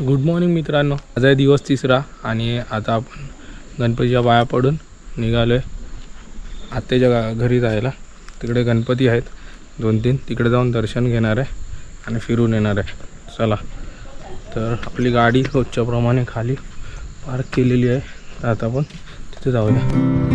Good morning मित्रांनो. आज आहे दिवस तिसरा आणि आता आपण गणपतीच्या पाया पडून निघालो आहे आत्याच्या गा- घरी जायला. तिकडे गणपती आहेत. दोन तीन. तिकडे जाऊन दर्शन घेणार आहे आणि फिरून येणार आहे. चला. तर आपली गाडी रोजच्याप्रमाणे खाली पार्क केलेली आहे. आता आपण तिथे जाऊया.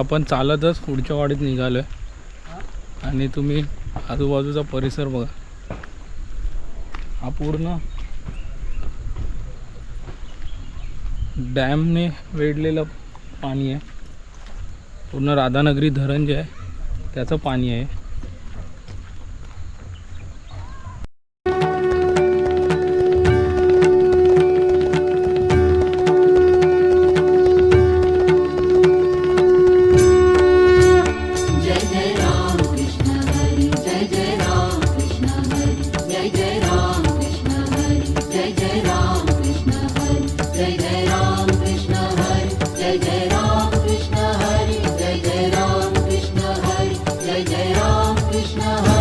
आपण चालतच पुढच्या वाडीत निघालो आहे आणि तुम्ही आजूबाजूचा परिसर बघा. हा पूर्ण डॅमने वेढलेलं पाणी आहे. पूर्ण राधानगरी धरण जे आहे. त्याचं पाणी आहे. Krishna.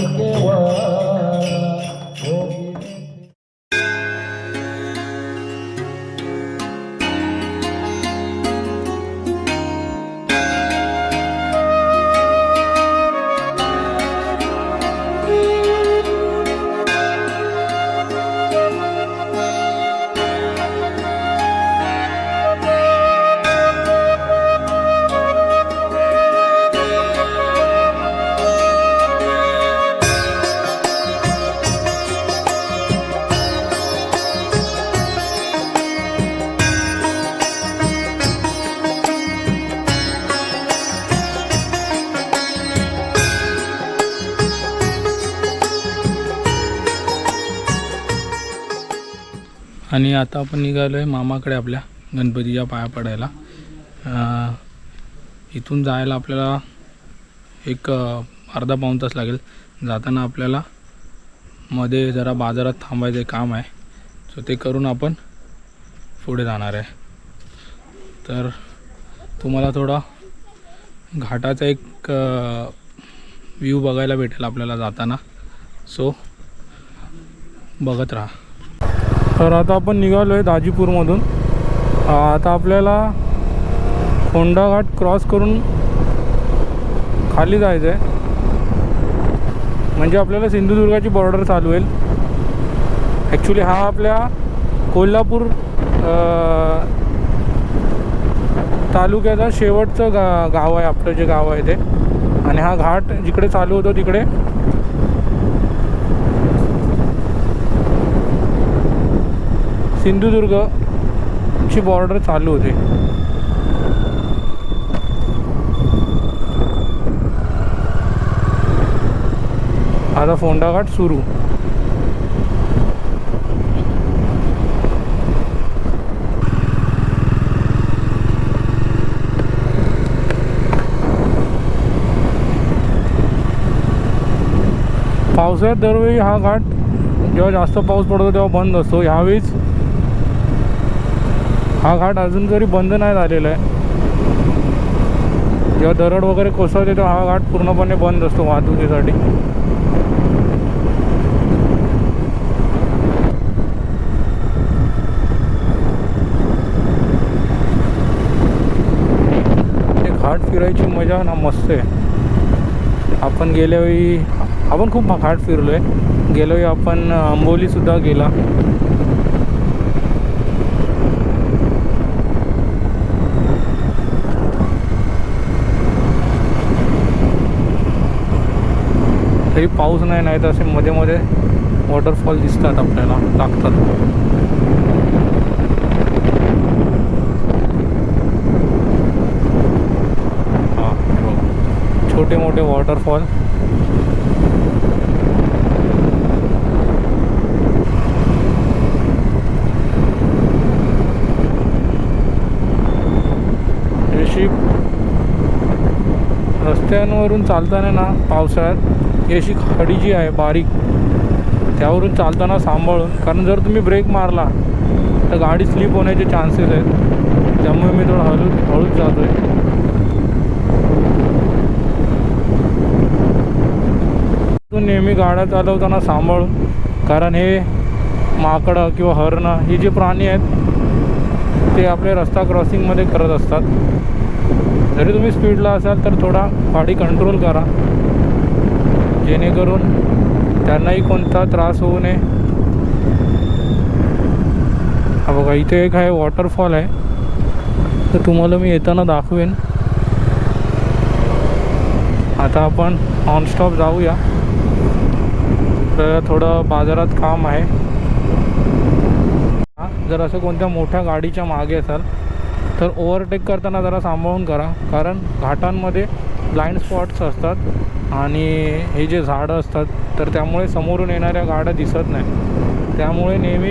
함께와 आणि आता आपण निघालो आहे मामाकडे आपल्या गणपतीच्या पाया पडायला. इथून जायला आपल्याला एक अर्धा पाऊण तास लागेल. जाताना आपल्याला मध्ये जरा बाजारात थांबायचं काम आहे. सो ते करून आपण पुढे जाणार आहे. तर तुम्हाला थोडा घाटाचा एक व्ह्यू बघायला भेटेल आपल्याला जाताना. सो बघत राहा. तर आता आपण निघालो आहे दाजीपूरमधून आता आपल्याला होंडा घाट क्रॉस करून खाली जायचं आहे म्हणजे आपल्याला सिंधुदुर्गाची बॉर्डर चालू होईल. ॲक्च्युली हा आपल्या कोल्हापूर तालुक्याचा शेवटचं गा गाव आहे. आपलं जे गाव आहे ते. आणि हा घाट जिकडे चालू होतो तिकडे सिंधुदुर्गची बॉर्डर चालू होते. आता फोंडाघाट सुरू. पावसाळ्यात दरवेळी हा घाट जेव्हा जास्त पाऊस पडतो तेव्हा बंद असतो. ह्यावेळीच हा घाट अजून तरी बंद नाही झालेला आहे जेव्हा दरड वगैरे कोसळते तेव्हा हा घाट पूर्णपणे बंद असतो वाहतुकीसाठी. ते घाट फिरायची मजा ना मस्त आहे. आपण गेल्यावेळी आपण खूप घाट फिरलो आहे गेल्यावेळी आपण आंबोलीसुद्धा गेला. तरी पाऊस नाही नाही तर असे मध्ये मध्ये वॉटरफॉल दिसतात आपल्याला लागतात. छोटे मोठे वॉटरफॉल रस्त्यांवरून चालताना ना पावसाळ्यात ही अशी खडी जी आहे बारीक त्यावरून चालताना सांभाळून कारण जर तुम्ही ब्रेक मारला तर गाडी स्लिप होण्याचे चान्सेस आहेत. त्यामुळे मी थोडं हळू हळूच जातो आहे नेहमी गाड्या चालवताना सांभाळून कारण हे माकडं किंवा हरणं ही जे प्राणी आहेत ते आपले रस्ता क्रॉसिंगमध्ये करत असतात. जरी तुम्ही स्पीडला असाल तर थोडा गाडी कंट्रोल करा. जेणेकरून त्यांनाही कोणता त्रास होऊ नये. हा बघा इथे एक आहे वॉटरफॉल आहे. तर तुम्हाला मी येताना दाखवेन. आता आपण ऑनस्टॉप जाऊया. तर थोडं बाजारात काम आहे. जर असं कोणत्या मोठ्या गाडीच्या मागे असाल तर ओव्हरटेक करताना जरा सांभाळून करा. कारण घाटांमध्ये ब्लाइंड स्पॉट्स असतात आणि हे जे झाडं असतात तर त्यामुळे समोरून येणाऱ्या गाड्या दिसत नाही. त्यामुळे नेहमी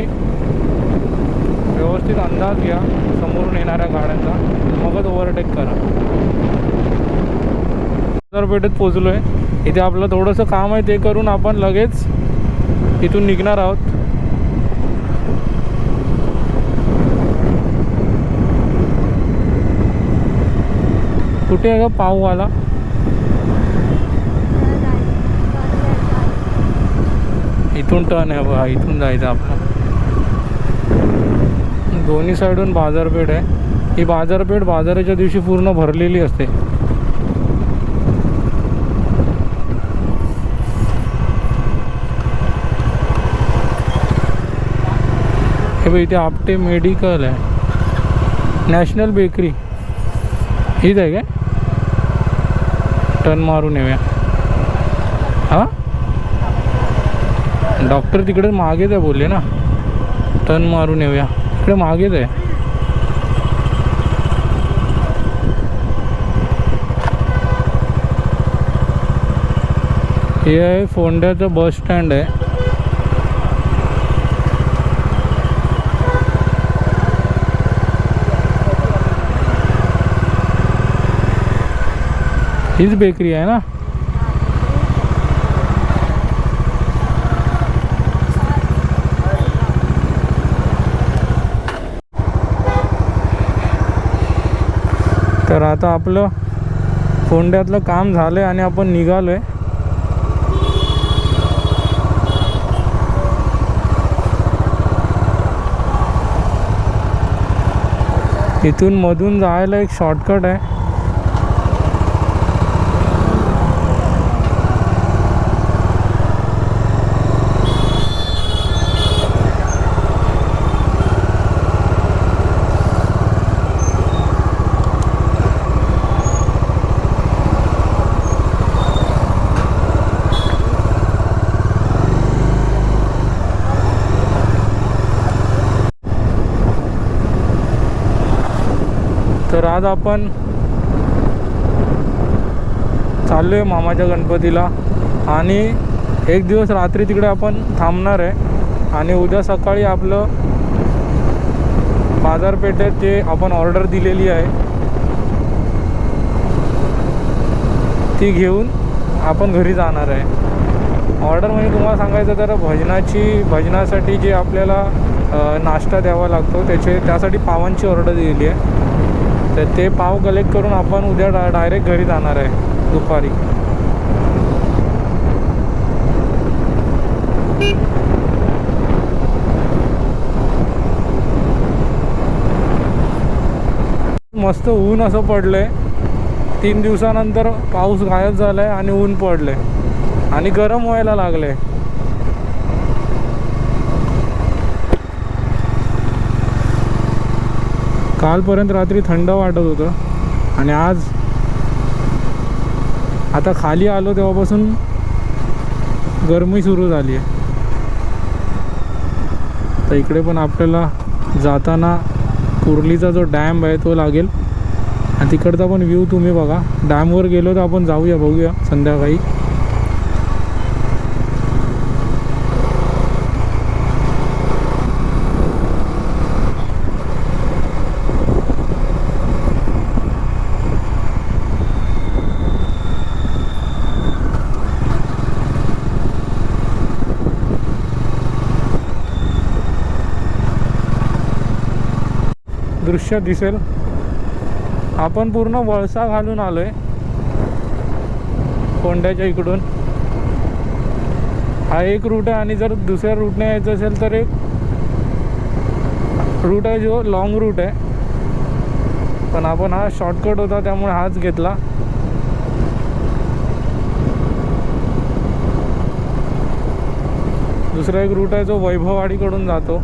व्यवस्थित अंदाज घ्या समोरून येणाऱ्या गाड्यांचा. मगच ओव्हरटेक करा. बाजारपेठेत पोचलो आहे इथे आपलं थोडंसं काम आहे ते करून आपण लगेच इथून निघणार आहोत. कुठे आहे का पाववाला इथून टर्न आहे बघा इथून जायचं आपलं. दोन्ही साईडून बाजारपेठ आहे. ही बाजारपेठ बाजाराच्या दिवशी पूर्ण भरलेली असते. हे बघ इथे आपटे मेडिकल आहे. नॅशनल बेकरी हीच आहे काय? टर्न मारून येऊया हां डॉक्टर तिकडे मागेच आहे बोलले ना. टर्न मारून येऊया. तिकडे मागेच आहे हे आहे फोंड्याचं बस स्टँड आहे. हीच बेकरी आहे ना? तर आता आपलं फोंड्यातलं काम झालं आहे आणि आपण निघालो आहे इथून मधून जायला एक शॉर्टकट आहे तर आज आपण चाललो आहे मामाच्या गणपतीला. आणि एक दिवस रात्री तिकडे आपण थांबणार आहे. आणि उद्या सकाळी आपलं बाजारपेठेत जे आपण ऑर्डर दिलेली आहे. ती घेऊन आपण घरी जाणार आहे. ऑर्डर म्हणजे तुम्हाला सांगायचं तर भजनाची भजनासाठी जे आपल्याला नाश्ता द्यावा लागतो त्याचे त्यासाठी पावांची ऑर्डर दिलेली आहे. तर ते पाव कलेक्ट करून आपण उद्या डा डायरेक्ट घरी जाणार आहे दुपारी. मस्त ऊन असं पडलंय. तीन दिवसानंतर पाऊस गायब झालाय आणि ऊन पडलंय. आणि गरम व्हायला लागलंय. कालपर्यंत रात्री थंड वाटत होतं. आणि आज आता खाली आलो तेव्हापासून गरमी सुरू झाली आहे. तर इकडे पण आपल्याला जाताना कुर्लीचा जो डॅम आहे तो लागेल. आणि तिकडचा पण व्ह्यू तुम्ही बघा. डॅमवर गेलो तर आपण जाऊया बघूया संध्याकाळी. दृश्य दिसेल. आपण पूर्ण वळसा घालून आलोय. कोंड्याच्या इकडून. हा एक रूट आहे आणि जर दुसऱ्या रूटने यायचं असेल तर एक रूट आहे जो लॉंग रूट आहे. पण आपण हा शॉर्टकट होता त्यामुळे हाच घेतला. दुसरा एक रूट आहे जो वैभववाडीकडून जातो.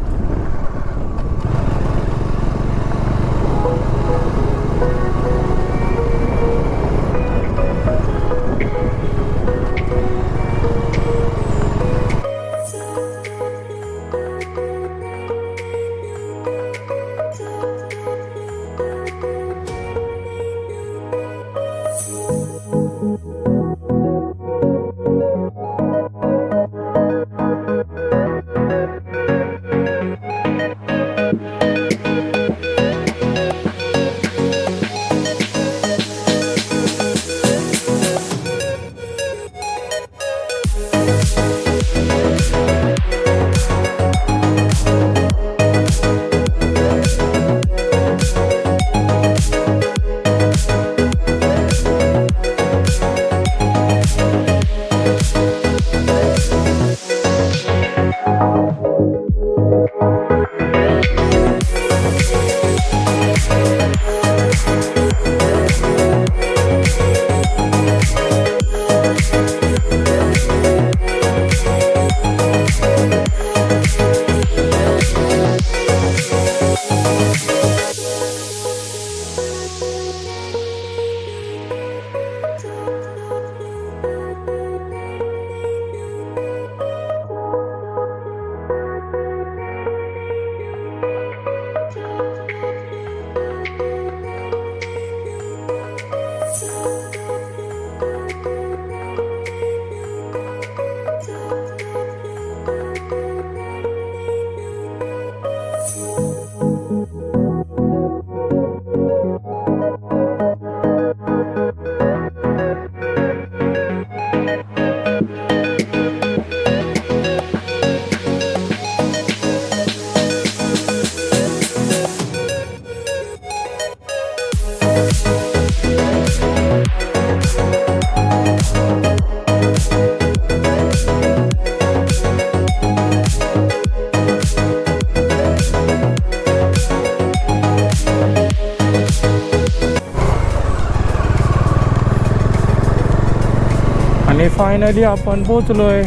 फायनली आपण पोचलोय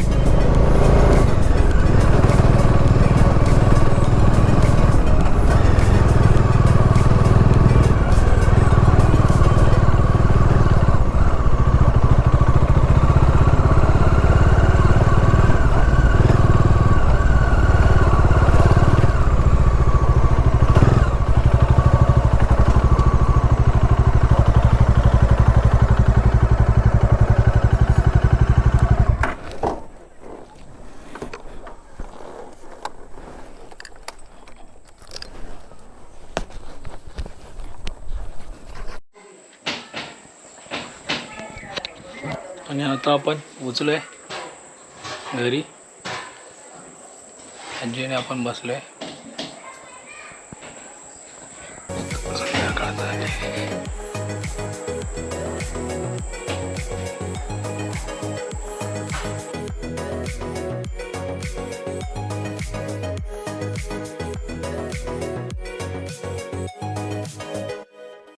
आणि आता आपण पोचलोय घरी. आजीने आपण बसलोय. आहे